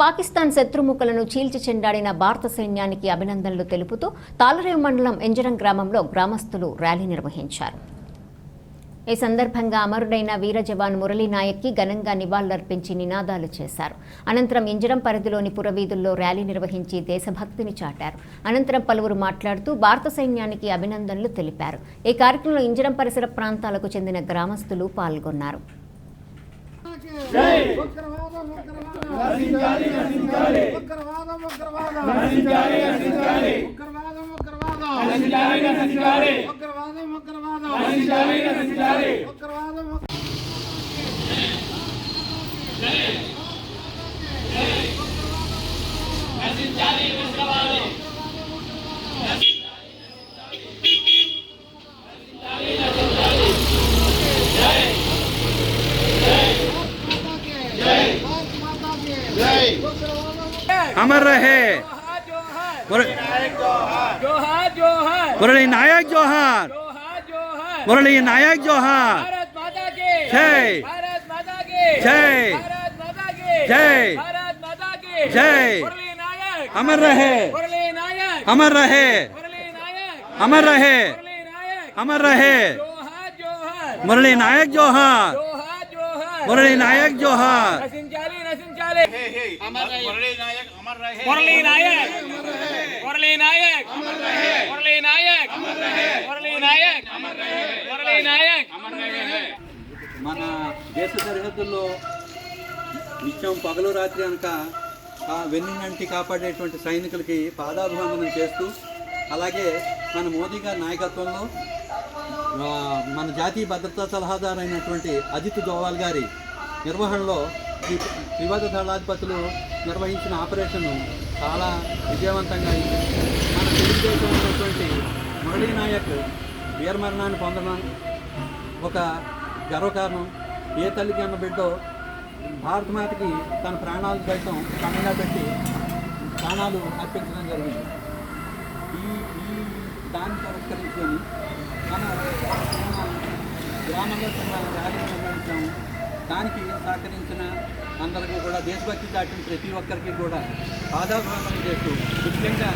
పాకిస్తాన్ శత్రుముఖలను చీల్చి చెండాడిన భారత సైన్యానికి అభినందనలు తెలుపుతూ తాలరేవు మండలం ఎంజరం గ్రామంలో గ్రామస్తులు ర్యాలీ నిర్వహించారు. ఈ సందర్భంగా అమరుడైన వీర జవాన్ మురళీ నాయక్కి ఘనంగా నివాళులర్పించి నినాదాలు చేశారు. అనంతరం ఇంజరం పరిధిలోని పురవీధుల్లో ర్యాలీ నిర్వహించి దేశభక్తిని చాటారు. అనంతరం పలువురు మాట్లాడుతూ భారత సైన్యానికి అభినందనలు తెలిపారు. ఈ కార్యక్రమంలో ఇంజరం పరిసర ప్రాంతాలకు చెందిన గ్రామస్తులు పాల్గొన్నారు. ఉగ్రవాదం ఉగ్రవాదం ఉగ్రవాదం ఉగ్రవాదం अमर रहे। मुरली नायक जोहार। मुरली नायक जोहार। जय। जय। जय। जय। अमर रहे। अमर रहे। अमर रहे। अमर रहे। मुरली नायक जोहार। मुरली नायक जोहार। रहे मुरली नायक अमर रहे मुरली नायक अमर रहे मुरली नायक अमर रहे जोहार जोहार मुरली नायक जोहार जोहार जोहार मुरली नायक जोहार నశించాలి నశించాలి మురళీ నాయక్ మురళీ నాయక్ మురళీ నాయక్ మురళీ నాయక్ మురళీ నాయక్ మన దేశ సరిహద్దుల్లో నిత్యం పగలు రాత్రి అనక ఆ వెన్నునంటి కాపాడేటువంటి సైనికులకి పాదాభివందనం చేస్తూ అలాగే మన మోదీ గారి నాయకత్వంలో ఆ, మన జాతీయ భద్రతా సలహాదారు అయినటువంటి అజిత్ దోవాల్ గారి నిర్వహణలో వివాద దళాధిపతులు నిర్వహించిన ఆపరేషన్ చాలా విజయవంతంగా అయింది మన తెలుగుదేశం ఉన్నటువంటి మురళీ నాయక్ వీరమరణాన్ని పొందడం ఒక గర్వకారణం ఏ తల్లికి అన్న బిడ్డో భారత మాతకి తన ప్రాణాలు సైతం పణంగా పెట్టి ప్రాణాలు అర్పించడం జరిగింది. ఈ ఈ దాన్ని పురస్కరించుకొని మన గ్రామంలో ర్యాలీ నిర్వహించాము దానికి సహకరించిన అందరికీ కూడా దేశభక్తి దాటిన ప్రతి ఒక్కరికి కూడా పాదాభివందనం చేస్తూ ముఖ్యంగా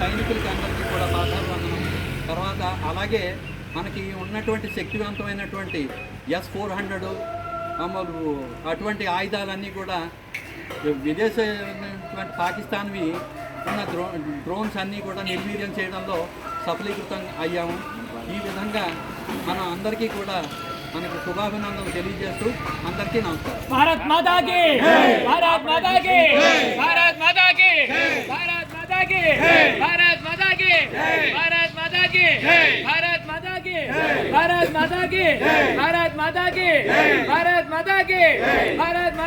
సైనికులకి అందరికీ కూడా పాదాభివందనం. తర్వాత అలాగే మనకి ఉన్నటువంటి శక్తివంతమైనటువంటి ఎస్ ఫోర్ హండ్రెడ్ అటువంటి ఆయుధాలన్నీ కూడా విదేశ పాకిస్తాన్వి ఉన్న డ్రో డ్రోన్స్ అన్నీ కూడా నిర్వీర్యం చేయడంలో సఫలీకృతం అయ్యాము. ఈ విధంగా మనం అందరికీ కూడా మనకు శుభాభినందనలు తెలియజేస్తూ అందరికీ నమస్కారం భారత్ మాతాకి భారత్ మాతాకి భారత్ మాతాకి భారత్ మాతాకి భారత్ మాతాకి భారత్ మాతాకి భారత్ మాతాకి భారత్ మాతాకి భారత్ మాతాకి భారత్ మాతాకి భారత్ మాతా